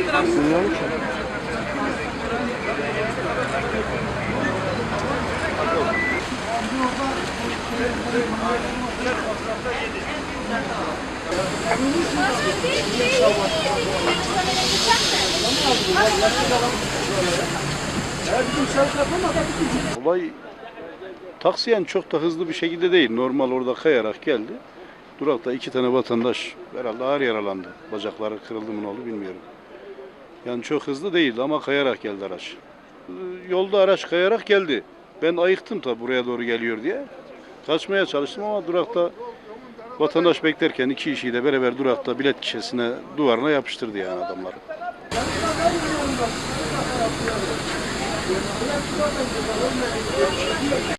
Bilmiyorum ki. Olay taksiyen çok da hızlı bir şekilde değil. Normal orada kayarak geldi. Durakta iki tane vatandaş herhalde ağır yaralandı. Bacakları kırıldı mı ne oldu bilmiyorum. Yani çok hızlı değildi ama kayarak geldi araç. Yolda araç kayarak geldi. Ben ayıktım tabi buraya doğru geliyor diye. Kaçmaya çalıştım ama durakta vatandaş beklerken iki kişiyle beraber durakta bilet kişisine duvarına yapıştırdı yani adamları.